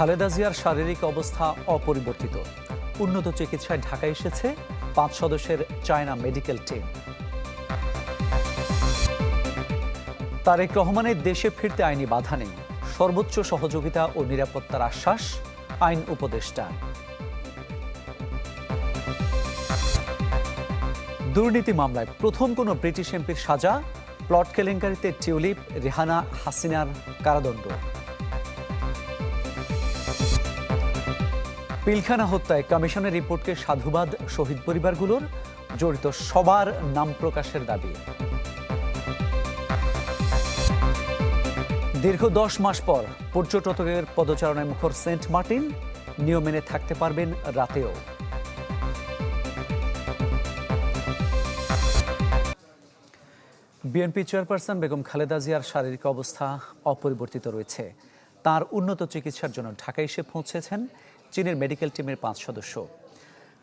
খালেদা জিয়ার শারীরিক অবস্থা অপরিবর্তিত। উন্নত চিকিৎসায় ঢাকায় এসেছে পাঁচ সদস্যের চায়না মেডিকেল টিম। তারেক রহমানের দেশে ফিরতে আইনি বাধা নেই। সর্বোচ্চ সহযোগিতা ও নিরাপত্তার আশ্বাস আইন উপদেষ্টা। দুর্নীতি মামলায় প্রথম কোনো ব্রিটিশ এমপির সাজা প্লট কেলেঙ্কারিতে টিউলিপ, রেহানা হাসিনার কারাদণ্ড। পিলখানা হত্যায় কমিশনের রিপোর্টকে সাধুবাদ শহীদ পরিবারগুলোর, জড়িত সবার নাম প্রকাশের দাবি। দীর্ঘ দশ মাস পর পর্যটকের পদচারণায় মুখর সেন্ট মার্টিন, নিয়ম মেনে থাকতে পারবেন রাতেও। বিএনপি চেয়ারপারসন বেগম খালেদা জিয়ার শারীরিক অবস্থা অপরিবর্তিত রয়েছে। তার উন্নত চিকিৎসার জন্য ঢাকায় এসে পৌঁছেছেন চীনের মেডিকেল টিমের পাঁচ সদস্য।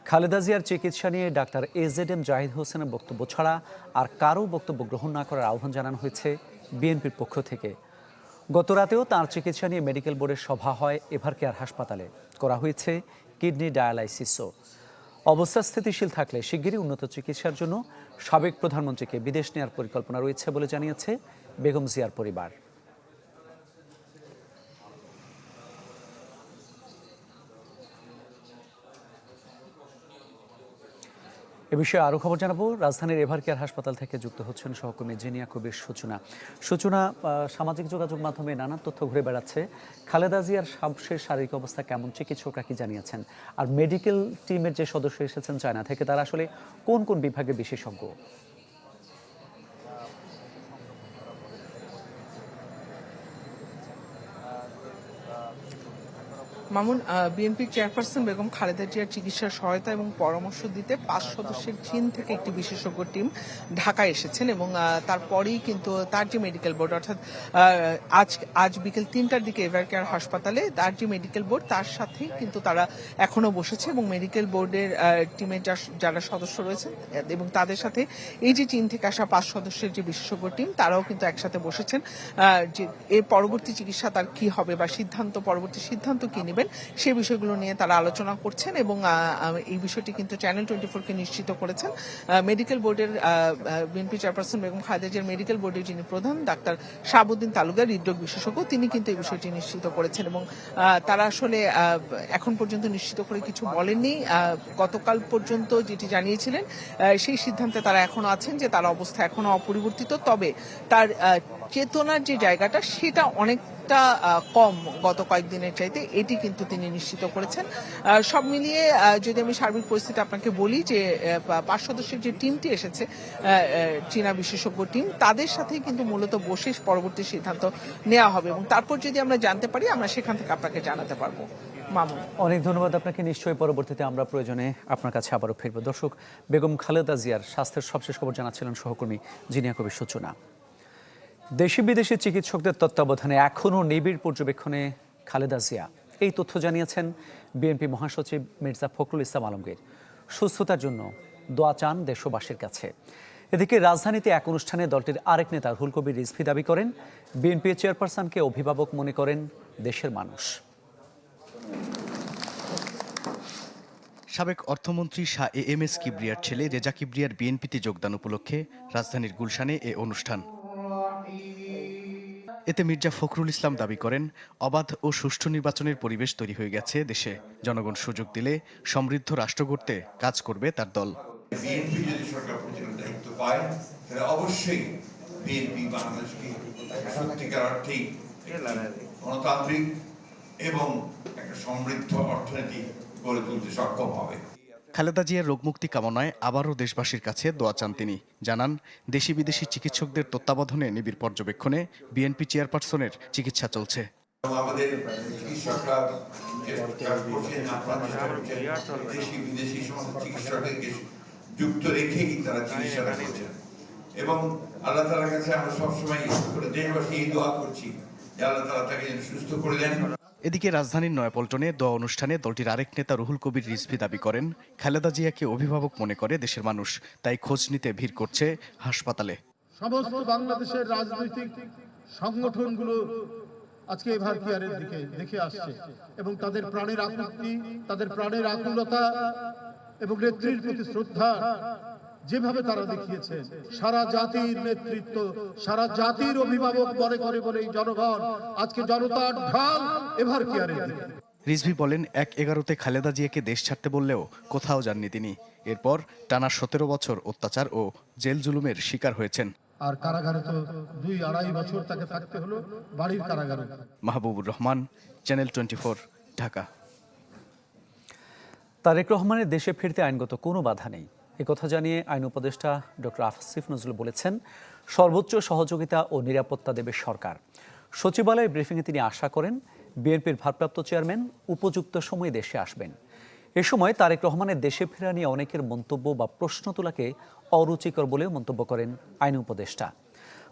খালেদা জিয়ার চিকিৎসা নিয়ে ডাক্তার এজেড এম জাহিদ হোসেনের বক্তব্য ছাড়া আর কারও বক্তব্য গ্রহণ না করার আহ্বান জানানো হয়েছে বিএনপির পক্ষ থেকে। গত রাতেও তার চিকিৎসা নিয়ে মেডিকেল বোর্ডের সভা হয় এভার কেয়ার হাসপাতালে। করা হয়েছে কিডনি ডায়ালাইসিসও। অবস্থা স্থিতিশীল থাকলে শিগগিরই উন্নত চিকিৎসার জন্য সাবেক প্রধানমন্ত্রীকে বিদেশ নেওয়ার পরিকল্পনা রয়েছে বলে জানিয়েছে বেগম জিয়ার পরিবার। এ বিষয়ে আরও খবর জানাব। রাজধানীর এভার কেয়ার হাসপাতাল থেকে যুক্ত হচ্ছেন সহকর্মী জেনিয়া কবির সূচনা। সূচনা সামাজিক যোগাযোগ মাধ্যমে নানা তথ্য ঘুরে বেড়াচ্ছে। খালেদা জিয়ার সবশেষ শারীরিক অবস্থা কেমন, চিকিৎসকরা কি জানিয়েছেন? আর মেডিকেল টিমের যে সদস্য এসেছেন চায়না থেকে, তারা আসলে কোন কোন বিভাগে বিশেষজ্ঞ? মামুন বিএনপির চেয়ারপারসন বেগম খালেদা জিয়ার চিকিৎসার সহায়তা এবং পরামর্শ দিতে পাঁচ সদস্যের চীন থেকে একটি বিশেষজ্ঞ টিম ঢাকায় এসেছেন এবং তারপরেই কিন্তু তার যে মেডিকেল বোর্ড অর্থাৎ আজ আজ বিকেল তিনটার দিকে এভার কেয়ার হাসপাতালে তার যে মেডিকেল বোর্ড তার সাথেই কিন্তু তারা এখনও বসেছে এবং মেডিকেল বোর্ডের টিমের যারা সদস্য রয়েছে এবং তাদের সাথে এই যে চীন থেকে আসা পাঁচ সদস্যের যে বিশেষজ্ঞ টিম, তারাও কিন্তু একসাথে বসেছেন যে এর পরবর্তী চিকিৎসা তার কি হবে বা সিদ্ধান্ত, পরবর্তী সিদ্ধান্ত কি নেবেন সে বিষয়গুলো নিয়ে তারা আলোচনা করছেন এবং এই বিষয়টি কিন্তু চ্যানেল টোয়েন্টি ফোরকে নিশ্চিত করেছেন। মেডিকেল বোর্ডের বিএনপি চেয়ারপারসন বেগম খালেদা জিয়ার মেডিকেল বোর্ডের যিনি প্রধান, ডাক্তার শাহাবুদ্দিন তালুকদার, হৃদরোগ বিশেষজ্ঞ, তিনি কিন্তু এই বিষয়টি নিশ্চিত করেছেন এবং তারা আসলে এখন পর্যন্ত নিশ্চিত করে কিছু বলেননি। গতকাল পর্যন্ত যেটি জানিয়েছিলেন সেই সিদ্ধান্তে তারা এখনও আছেন যে তার অবস্থা এখনও অপরিবর্তিত। তবে তার চেতনার যে জায়গাটা, সেটা অনেকটা কম গত কয়েকদিনের চাইতে। এটি কিন্তু তিনি নিশ্চিত করেছেন। সব মিলিয়ে যদি আমি সার্বিক পরিস্থিতি আপনাকে বলি যে পাঁচ সদস্যের যে টিমটি এসেছে চীনা বিশেষজ্ঞ টিম, তাদের সাথেই কিন্তু মূলত বসে পরবর্তী সিদ্ধান্ত নেওয়া হবে এবং তারপর যদি আমরা জানতে পারি, আমরা সেখান থেকে আপনাকে জানাতে পারব। অনেক ধন্যবাদ আপনাকে। নিশ্চয়ই পরবর্তীতে আমরা প্রয়োজনে আপনার কাছে আবারও ফিরব। দর্শক, বেগম খালেদা জিয়ার স্বাস্থ্যের সবশেষ খবর জানাচ্ছিলেন সহকর্মী জিনিয়া কবির সূচনা। দেশি বিদেশি চিকিৎসকদের তত্ত্বাবধানে এখনও নিবিড় পর্যবেক্ষণে খালেদা জিয়া। এই তথ্য জানিয়েছেন বিএনপি মহাসচিব মির্জা ফখরুল ইসলাম আলমগীর। সুস্থতার জন্য দোয়া চান দেশবাসীর কাছে। এদিকে রাজধানীতে এক অনুষ্ঠানে দলটির আরেক নেতা রুহুল কবির রিজভি দাবি করেন, বিএনপি চেয়ারপারসনকে অভিভাবক মনে করেন দেশের মানুষ। সাবেক অর্থমন্ত্রী শাহ এ এম এস কিবরিয়ার ছেলে রেজা কিবরিয়ার বিএনপিতে যোগদান উপলক্ষে রাজধানীর গুলশানে এ অনুষ্ঠান। এতে মির্জা ফখরুল ইসলাম দাবি করেন, অবাধ ও সুষ্ঠু নির্বাচনের পরিবেশ তৈরি হয়ে গেছে দেশে। জনগণ সুযোগ দিলে সমৃদ্ধ রাষ্ট্র গড়তে কাজ করবে তার দল। গণতান্ত্রিক এবং একটা সমৃদ্ধ অর্থনীতি গড়ে তুলতে সক্ষম হবে। খালেদা জিয়ার রোগমুক্তি কামনায় আবারও দেশবাসীর কাছে দোয়া চান তিনি। জানান দেশি বিদেশি চিকিৎসকদের তত্ত্বাবধানে নিবিড় পর্যবেক্ষণে বিএনপি চেয়ারপারসনের চিকিৎসা চলছে। আমাদের চিকিৎসকরা দেশি বিদেশি সমস্ত চিকিৎসকদেরকে যুক্ত রেখেই তারা চিকিৎসাটা করছেন। এবং আল্লাহ তালার কাছে আমরা সবসময় করে দেশবাসী এই দোয়া করছি যে আল্লাহ তালা তাকে সুস্থ করে দেন। এদিকে রাজধানীর নয়াপল্টনে দোয়া অনুষ্ঠানে দলটির আরেক নেতা রুহুল কবির রিজভি দাবি করেন, খালেদা জিয়াকে অভিভাবক মনে করে দেশের মানুষ, তাই খোঁজ নিতে ভিড় করছে হাসপাতালে। সমস্ত বাংলাদেশের রাজনৈতিক সংগঠনগুলো আজকে এভার দিকে দেখে আসছে এবং তাদের প্রাণের আকুতি, তাদের প্রাণের আকুলতা এবং নেত্রীর প্রতি শ্রদ্ধা যেভাবে তারা দেখিয়েছে সারা জাতির নেতৃত্ব সারা জাতির অভিভাবক মনে করে বলে এই জনগণ আজকে জনতার ঢাল এভার দিকে। রিজভি বলেন এক এগারোতে খালেদা জিয়াকে দেশ ছাড়তে বললেও কোথাও যাননি তিনি। এরপর টানা সতেরো বছর অত্যাচার ও জেল জুলুমের শিকার হয়েছেন। আর কারাগারে তো দুই আড়াই বছর তাকে থাকতে হলো বাড়ির কারাগারে। Mahbubur Rahman channel twenty Dhaka. Tarique রহমানের দেশে ফিরতে আইনগত কোনো বাধা নেই। একথা জানিয়ে আইন উপদেষ্টা ডক্টর আসিফ নজরুল বলেছেন, সর্বোচ্চ সহযোগিতা ও নিরাপত্তা দেবে সরকার। সচিবালয় ব্রিফিংয়ে তিনি আশা করেন, বিএনপির ভারপ্রাপ্ত চেয়ারম্যান উপযুক্ত সময়ে দেশে আসবেন। এ সময় তারেক রহমানের দেশে ফেরা নিয়ে অনেকের মন্তব্য বা প্রশ্ন তোলাকে অরুচিকর বলেও মন্তব্য করেন আইন উপদেষ্টা।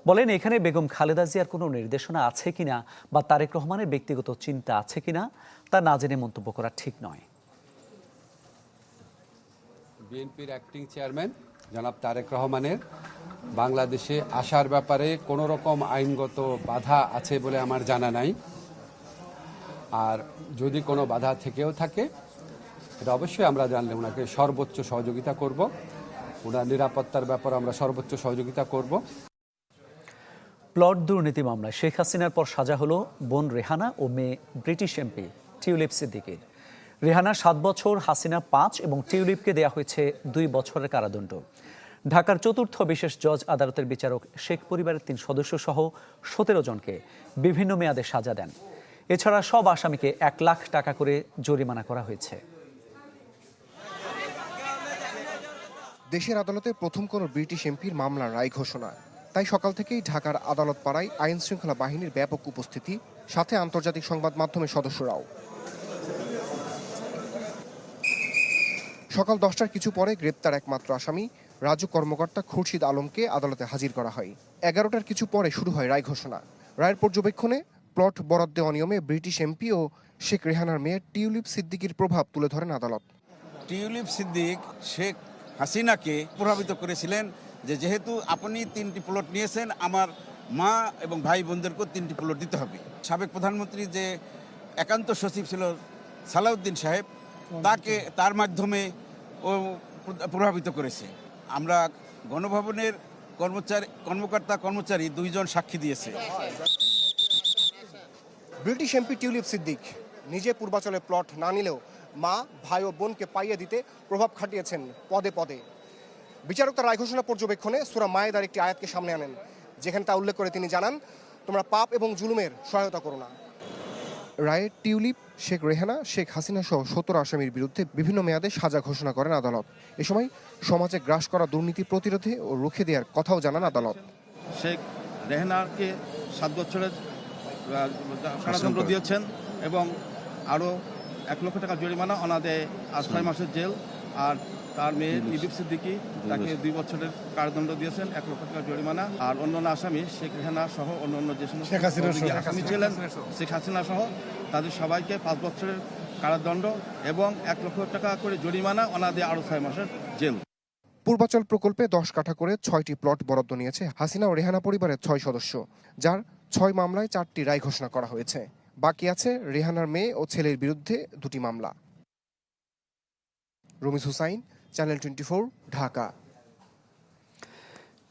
বলেন, এখানে বেগম খালেদা জিয়ার কোনো নির্দেশনা আছে কিনা বা তারেক রহমানের ব্যক্তিগত চিন্তা আছে কিনা, তা না জেনে মন্তব্য করা ঠিক নয়। বিএনপির অ্যাক্টিং চেয়ারম্যান জনাব তারেক রহমানের। বাংলাদেশে আসার ব্যাপারে কোনো রকম আইনগত বাধা আছে বলে আমার জানা নাই। আর যদি কোনো বাধা থেকেও থাকে, এটা অবশ্যই আমরা জানলে ওনাকে সর্বোচ্চ সহযোগিতা করব। ওনার নিরাপত্তার ব্যাপারে আমরা সর্বোচ্চ সহযোগিতা করব। প্লট দুর্নীতি মামলায় শেখ হাসিনার পর সাজা হলো বোন রেহানা ও মেয়ে ব্রিটিশ এমপি টিউলিপ সিদ্দিকির। রেহানা, সাত বছর, হাসিনা পাঁচ এবং টিউলিপকে দেয়া হয়েছে দুই বছরের কারাদণ্ড। ঢাকার চতুর্থ বিশেষ জজ, আদালতের বিচারক শেখ পরিবারের তিন সদস্য সহ সতেরো জনকে বিভিন্ন মেয়াদে সাজা দেন। এছাড়া সব আসামিকে এক লাখ টাকা করে জরিমানা করা হয়েছে। দেশের আদালতে প্রথম কোনো ব্রিটিশ এমপির মামলার রায় ঘোষণা। তাই সকাল থেকেই ঢাকার আদালত পাড়ায় আইন শৃঙ্খলা বাহিনীর ব্যাপক উপস্থিতি, সাথে আন্তর্জাতিক সংবাদ মাধ্যমের সদস্যরাও। সকাল দশটার কিছু পরে গ্রেপ্তার একমাত্র আসামি, রাজু কর্মকর্তা খুরশিদ আলমকে আদালতে হাজির করা হয়। এগারোটার কিছু পরে শুরু হয় রায় ঘোষণা। রায়ের পর্যবেক্ষণে প্লট বরাদ্দে অনিয়মে ব্রিটিশ এমপি ও শেখ রেহানার মেয়ে টিউলিপ সিদ্দিকির প্রভাব তুলে ধরেন আদালত। টিউলিপ সিদ্দিক শেখ হাসিনাকে প্রভাবিত করেছিলেন যে যেহেতু আপনি তিনটি প্লট নিয়েছেন, আমার মা এবং ভাই বোনদেরকেও তিনটি প্লট দিতে হবে। সাবেক প্রধানমন্ত্রী যে একান্ত সচিব ছিল সালাউদ্দিন সাহেব, তাকে তার মাধ্যমে প্রভাবিত করেছে। আমরা গণভবনের কর্মচারী, কর্মকর্তা, কর্মচারী দুইজন সাক্ষী দিয়েছে। ব্রিটিশ এমপি টিউলিপ সিদ্দিক নিজে পূর্বাচলে প্লট না নিলেও মা, ভাই ও বোনকে পাইয়ে দিতে প্রভাব খাটিয়েছেন পদে পদে। বিচারক তার রায় ঘোষণা পর্যবেক্ষণে সুরা মায়েদার একটি আয়াতকে সামনে আনেন, যেখানে তা উল্লেখ করে তিনি জানান, তোমরা পাপ এবং জুলুমের সহায়তা করো না। রায়ে টিউলিপ শেখ রেহানা শেখ হাসিনা সহ সতেরো আসামির বিরুদ্ধে বিভিন্ন মেয়াদে সাজা ঘোষণা করেন আদালত। এ সময় সমাজে গ্রাস করা দুর্নীতি প্রতিরোধে ও রুখে দেওয়ার কথাও জানান আদালত। শেখ রেহানাকে সাত বছরের কারাদণ্ড দিয়েছেন এবং আরও এক লক্ষ টাকা জরিমানা অনাদে আর ছয় মাসের জেল। আর তার মেয়ে ইলিপ সিদ্দিকি তাকে দুই বছরের কারাদণ্ড দিয়েছেন এক লক্ষ টাকা জরিমানা। আর অন্যান্য আসামি শেখ রেহানা সহ অন্য অন্য যে সমস্ত আসামি ছিলেন শেখ হাসিনা সহ তাদের সবাইকে পাঁচ বছরের কারাদণ্ড এবং এক লক্ষ টাকা করে জরিমানা অনাদে আরও ছয় মাসের জেল। পূর্বাচল প্রকল্পে দশ কাঠা করে ছয়টি প্লট বরাদ্দ নিয়েছে হাসিনা ও রেহানা পরিবারের ছয় সদস্য যার ছয় মামলায় চারটি রায় ঘোষণা করা হয়েছে। বাকি আছে রেহানার মেয়ে ও ছেলের বিরুদ্ধে দুটি মামলা। Ramiz Hussain, channel twenty Dhaka.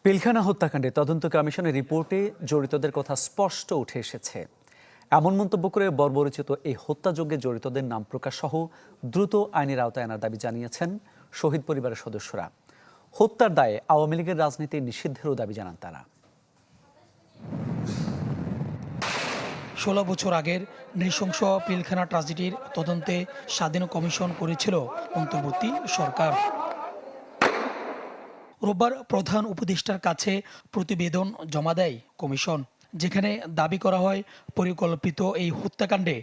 Pilkhana হত্যাকাণ্ডে তদন্ত কমিশনের রিপোর্টে জড়িতদের কথা স্পষ্ট উঠে এসেছে। এমন মন্তব্য করে বর্বরচিত এই হত্যাযজ্ঞে জড়িতদের নাম প্রকাশ সহ দ্রুত আইনের আওতায় আনার দাবি জানিয়েছেন শহীদ পরিবারের সদস্যরা। হত্যার দায়ে আওয়ামী লীগের রাজনীতি নিষিদ্ধেরও দাবি জানান তারা। ষোলো বছর আগের নৃশংস পিলখানা ট্রাজেডির তদন্তে স্বাধীন কমিশন করেছিল অন্তর্বর্তী সরকার। রোববার প্রধান উপদেষ্টার কাছে প্রতিবেদন জমা দেয় কমিশন, যেখানে দাবি করা হয় পরিকল্পিত এই হত্যাকাণ্ডে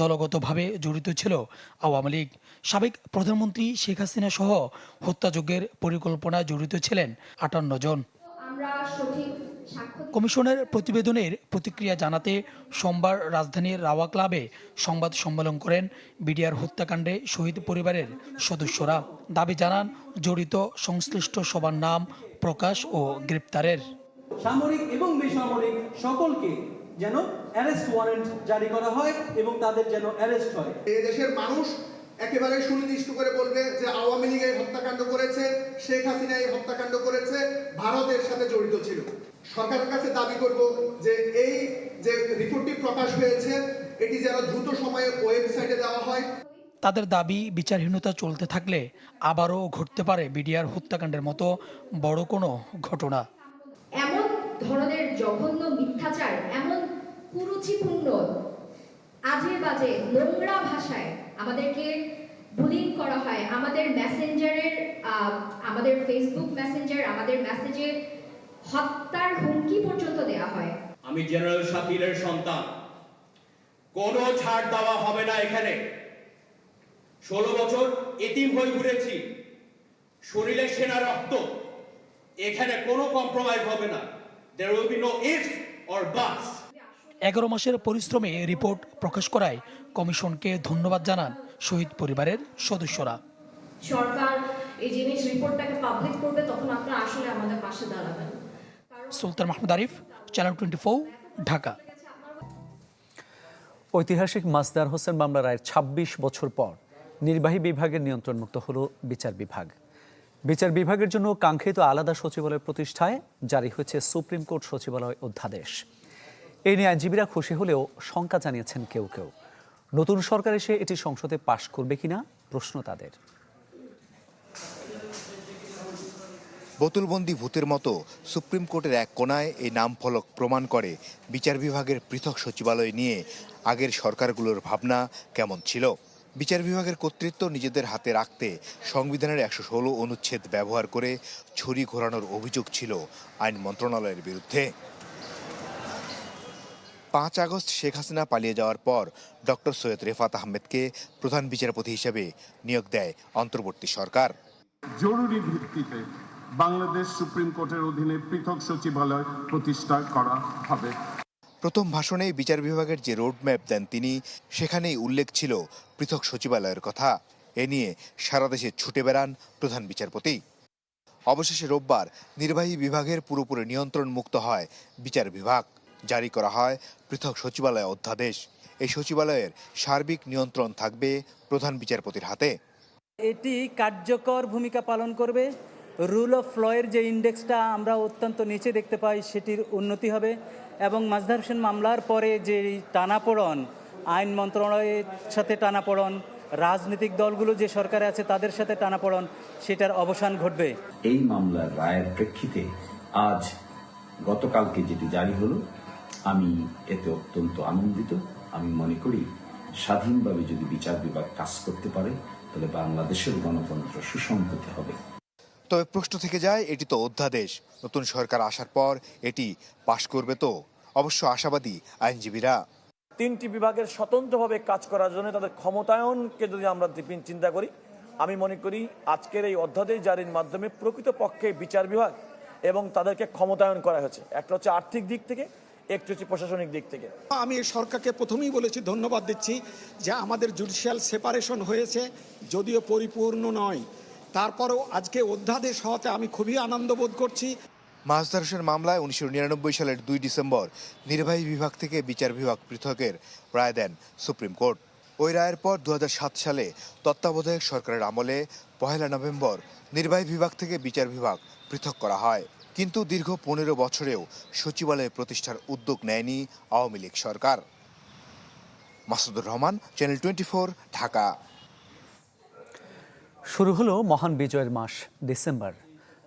দলগতভাবে জড়িত ছিল আওয়ামী লীগ। সাবেক প্রধানমন্ত্রী শেখ হাসিনা সহ হত্যাযজ্ঞের পরিকল্পনায় জড়িত ছিলেন আটান্ন জন। কমিশনের প্রতিবেদনের প্রতিক্রিয়া জানাতে সোমবার রাজধানীর রাওয়া ক্লাবে সংবাদ সম্মেলন করেন বিডিআর হত্যাকাণ্ডে শহীদ পরিবারের সদস্যরা। দাবি জানান জড়িত সংশ্লিষ্ট সবার নাম প্রকাশ ও গ্রেপ্তারের। সামরিক এবং বেসামরিক সকলকে যেন অ্যারেস্ট ওয়ারেন্ট জারি করা হয় এবং তাদের যেন অ্যারেস্ট হয়। এই দেশের মানুষ একেবারে সুনির্দিষ্ট করে বলবে যে আওয়ামী লীগ এই হত্যাকাণ্ড করেছে শেখ হাসিনা এই হত্যাকাণ্ড করেছে ভারতের সাথে জড়িত ছিল। সরকারের কাছে দাবি করব যে এই যে রিপোর্টটি প্রকাশ হয়েছে এটি যেন দ্রুত সময়ে ওয়েবসাইটে দেওয়া হয়। তাদের দাবি বিচারহীনতা চলতে থাকলে আবারও ঘটতে পারে বিডিআর হত্যাকাণ্ডের মতো বড় কোনো ঘটনা। এমন ধরনের জঘন্য মিথ্যাচার এমন কুরুচিপূর্ণ আজে বাজে নোংরা ভাষায় আমাদেরকে বুলিং করা হয়। আমাদের মেসেঞ্জারের আমাদের ফেসবুক মেসেঞ্জার আমাদের মেসেজে হত্যার হুমকি পর্যন্ত দেয়া হয়। আমি জেনারেল শাকিলের সন্তান। কোনো ছাড় দেওয়া হবে না এখানে। ষোলো বছর এতিম হয়ে ঘুরেছি। শরীরে সেনা রক্ত। এখানে কোনো কম্প্রোমাইজ হবে না। There will be no ifs or buts এগারো মাসের পরিশ্রমে রিপোর্ট প্রকাশ করায় কমিশনকে ধন্যবাদ জানান শহীদ পরিবারের সদস্যরা। সরকার এই জিনিস রিপোর্টটাকে পাবলিক করবে তখন আপনারা আসলে আমাদের পাশে দাঁড়াবেন। Sultan Mahmud Arif channel twenty Dhaka. ঐতিহাসিক মাসদার হোসেন মামলা রায়ের ২৬ বছর পর নির্বাহী বিভাগের নিয়ন্ত্রণমুক্ত হল বিচার বিভাগ। বিচার বিভাগের জন্য কাঙ্ক্ষিত আলাদা সচিবালয় প্রতিষ্ঠায় জারি হয়েছে সুপ্রিম কোর্ট সচিবালয় অধ্যাদেশ। এই নিয়ে আইনজীবীরা খুশি হলেও শঙ্কা জানিয়েছেন কেউ কেউ। নতুন সরকার এসে এটি সংসদে পাশ করবে কিনা প্রশ্ন তাদের। বোতলবন্দি ভূতের মতো সুপ্রিম কোর্টের এক কোনায় এই নাম ফলক প্রমাণ করে বিচার বিভাগের পৃথক সচিবালয় নিয়ে আগের সরকারগুলোর ভাবনা কেমন ছিল। বিচার বিভাগের কর্তৃত্ব নিজেদের হাতে রাখতে সংবিধানের একশো ষোলো অনুচ্ছেদ ব্যবহার করে ছুরি ঘোরানোর অভিযোগ ছিল আইন মন্ত্রণালয়ের বিরুদ্ধে। পাঁচ আগস্ট শেখ হাসিনা পালিয়ে যাওয়ার পর ডক্টর সৈয়দ রেফাত আহমেদকে প্রধান বিচারপতি হিসেবে নিয়োগ দেয় অন্তর্বর্তী সরকার। জরুরি ভিত্তিতে বাংলাদেশ সুপ্রিম কোর্টের অধীনে পৃথক সচিবালয় প্রতিষ্ঠা করা হবে। প্রথম ভাষণে বিচার বিভাগের যে রোডম্যাপ দেন তিনি সেখানেই উল্লেখ ছিল পৃথক সচিবালয়ের কথা। এ নিয়ে সারা দেশে ছুটে বেড়ান প্রধান বিচারপতি। অবশেষে রোববার নির্বাহী বিভাগের পুরোপুরি নিয়ন্ত্রণ মুক্ত হয় বিচার বিভাগ। জারি করা হয় পৃথক সচিবালয় অধ্যাদেশ। এই সচিবালয়ের সার্বিক নিয়ন্ত্রণ থাকবে প্রধান বিচারপতির হাতে। এটি কার্যকর ভূমিকা পালন করবে। রুল অফ লয়ের যে ইন্ডেক্সটা আমরা অত্যন্ত নিচে দেখতে পাই, সেটির উন্নতি হবে এবং মাজদার হোসেন মামলার পরে যে টানাপোড়ন, আইন মন্ত্রণালয়ের সাথে টানাপোড়ন, রাজনৈতিক দলগুলো যে সরকারে আছে তাদের সাথে টানাপোড়ন, সেটার অবসান ঘটবে। এই মামলার রায়ের প্রেক্ষিতে আজ গতকালকে যেটি জারি হলো, আমি এতে অত্যন্ত আনন্দিত। আমি মনে করি স্বাধীনভাবে যদি বিচার বিভাগ কাজ করতে পারে, তাহলে বাংলাদেশের গণতন্ত্র সুসংহত হবে। তবে প্রশ্ন থেকে যায় এটি তো অধ্যাদেশ। নতুন সরকার আসার পর এটি পাশ করবে তো। অবশ্য আশাবাদী আইনজীবীরা। তিনটি বিভাগের স্বতন্ত্রভাবে কাজ করার জন্য তাদের ক্ষমতায়নকে যদি আমরা দিপিন চিন্তা করি আমি মনে করি আজকের এই অধ্যাদেশ জারির মাধ্যমে প্রকৃতপক্ষে বিচার বিভাগ এবং তাদেরকে ক্ষমতায়ন করা হয়েছে। একটা হচ্ছে আর্থিক দিক থেকে একটু হচ্ছে প্রশাসনিক দিক থেকে। আমি এই সরকারকে প্রথমেই বলেছি ধন্যবাদ দিচ্ছি যে আমাদের জুডিশিয়াল সেপারেশন হয়েছে যদিও পরিপূর্ণ নয়। তারপরেও আজকে অধ্যাদেশ হওয়াতে আমি খুবই আনন্দ বোধ করছি। মাজদার হোসেন মামলায় উনিশশো নিরানব্বই সালের দুই ডিসেম্বর নির্বাহী বিভাগ থেকে বিচার বিভাগ পৃথকের রায় দেন সুপ্রিম কোর্ট। ওই রায়ের পর দু হাজার সাত সালে তত্ত্বাবধায়ক সরকারের আমলে পহেলা নভেম্বর নির্বাহী বিভাগ থেকে বিচার বিভাগ পৃথক করা হয়। কিন্তু দীর্ঘ পনেরো বছরেও সচিবালয় প্রতিষ্ঠার উদ্যোগ নেয়নি আওয়ামী লীগ সরকার। Masudur Rahman channel twenty Dhaka. শুরু হলো মহান বিজয়ের মাস, ডিসেম্বর।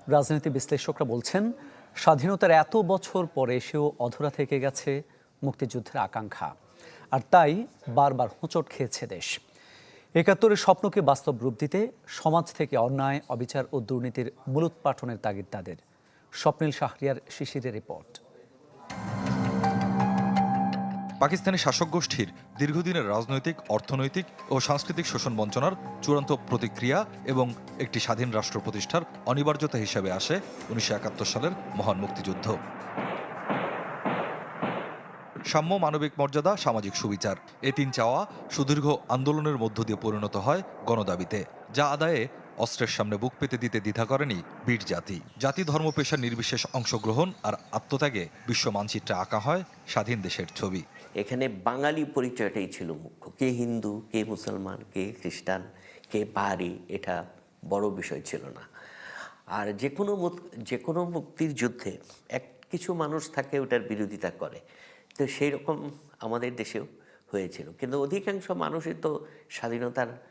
রাজনীতি বিশ্লেষকরা বলছেন, স্বাধীনতার এত বছর পরে সেও অধরা থেকে গেছে মুক্তিযুদ্ধের আকাঙ্ক্ষা। আর তাই বারবার হোঁচট খেয়েছে দেশ। একাত্তরের স্বপ্নকে বাস্তব রূপ দিতে সমাজ থেকে অন্যায়, অবিচার ও দুর্নীতির মূলোৎপাটনের তাগিদ তাদের। স্বপ্নিল শাহরিয়ার শিশিরের রিপোর্ট। পাকিস্তানি শাসক গোষ্ঠীর দীর্ঘদিনের রাজনৈতিক, অর্থনৈতিক ও সাংস্কৃতিক শোষণ বঞ্চনার চূড়ান্ত প্রতিক্রিয়া এবং একটি স্বাধীন রাষ্ট্র প্রতিষ্ঠার অনিবার্যতা হিসেবে আসে উনিশশো একাত্তর সালের মহান মুক্তিযুদ্ধ। সাম্য মানবিক মর্যাদা, সামাজিক সুবিচার। এ তিন চাওয়া সুদীর্ঘ আন্দোলনের মধ্য দিয়ে পরিণত হয় গণদাবিতে, যা আদায়ে অস্ত্রের সামনে বুক পেতে দিতে দ্বিধা করেনি বীর জাতি। জাতি ধর্ম পেশা নির্বিশেষ অংশগ্রহণ আর আত্মত্যাগে বিশ্ব মানচিত্রে আঁকা হয় স্বাধীন দেশের ছবি। এখানে বাঙালি পরিচয়টাই ছিল মুখ্য। কে হিন্দু, কে মুসলমান, কে খ্রিস্টান, কে পাহাড়ি, এটা বড় বিষয় ছিল না। আর যে কোনো যে কোনো মুক্তির যুদ্ধে এক কিছু মানুষ থাকে, ওটার বিরোধিতা করে। তো সেই রকম আমাদের দেশেও হয়েছিল। কিন্তু অধিকাংশ মানুষই তো স্বাধীনতার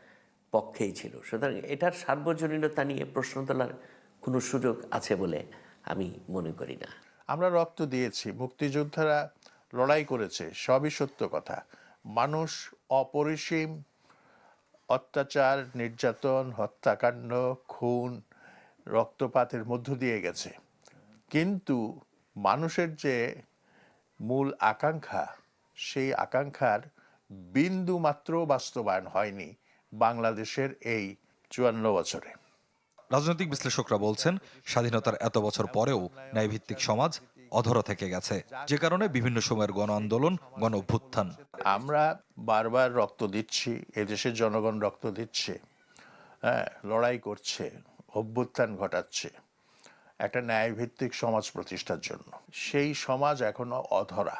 পক্ষেই ছিল। সুতরাং এটার সার্বজনীনতা নিয়ে প্রশ্ন তোলার কোনো সুযোগ আছে বলে আমি মনে করি না। আমরা রক্ত দিয়েছি, মুক্তিযোদ্ধারা লড়াই করেছে, সবই সত্য কথা। মানুষ অপরিসীম, অত্যাচার, নির্যাতন, হত্যাকাণ্ড, খুন, রক্তপাতের মধ্য দিয়ে গেছে। কিন্তু মানুষের যে মূল আকাঙ্ক্ষা, সেই আকাঙ্ক্ষার বিন্দু মাত্র বাস্তবায়ন হয়নি। বাংলাদেশের এই চুয়ান্ন বছরে। রাজনৈতিক বিশ্লেষকরা বলছেন স্বাধীনতার এত বছর পরেও ন্যায়ভিত্তিক সমাজ অধরা থেকে গেছে। যে কারণে বিভিন্ন সময়ের গণ আন্দোলন গণ অভ্যুত্থান। আমরা বারবার রক্ত দিচ্ছি এদেশের জনগণ রক্ত দিচ্ছে হ্যাঁ লড়াই করছে অভ্যুত্থান ঘটাচ্ছে একটা ন্যায়ভিত্তিক সমাজ প্রতিষ্ঠার জন্য। সেই সমাজ এখনও অধরা।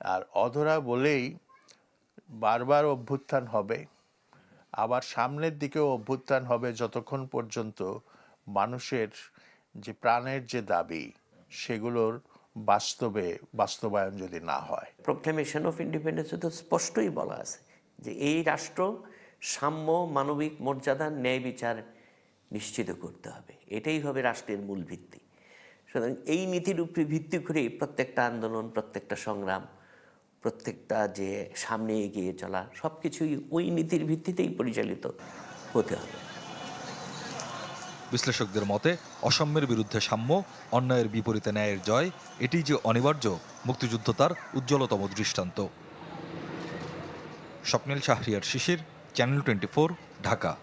আর অধরা বলেই বারবার অভ্যুত্থান হবে আবার সামনের দিকেও অভ্যুত্থান হবে যতক্ষণ পর্যন্ত মানুষের যে প্রাণের যে দাবি, সেগুলোর বাস্তবে বাস্তবায়ন যদি না হয়। প্রোক্লেমেশন অফ ইন্ডিপেন্ডেন্সে তো স্পষ্টই বলা আছে যে এই রাষ্ট্র সাম্য, মানবিক মর্যাদা, ন্যায় বিচার নিশ্চিত করতে হবে। এটাই হবে রাষ্ট্রের মূল ভিত্তি। সুতরাং এই নীতির উপরে ভিত্তি করে প্রত্যেকটা আন্দোলন, প্রত্যেকটা সংগ্রাম প্রত্যেকটা যে সামনে এগিয়ে চলা সব কিছুই ওই নীতির ভিত্তিতেই পরিচালিত হতে হবে। বিশ্লেষকদের মতে, অসাম্যের বিরুদ্ধে সাম্য, অন্যায়ের বিপরীতে ন্যায়ের জয় এটি যে অনিবার্য, মুক্তিযুদ্ধ তার উজ্জ্বলতম দৃষ্টান্ত। Swapnil Shahriar Shishir, channel twenty Dhaka.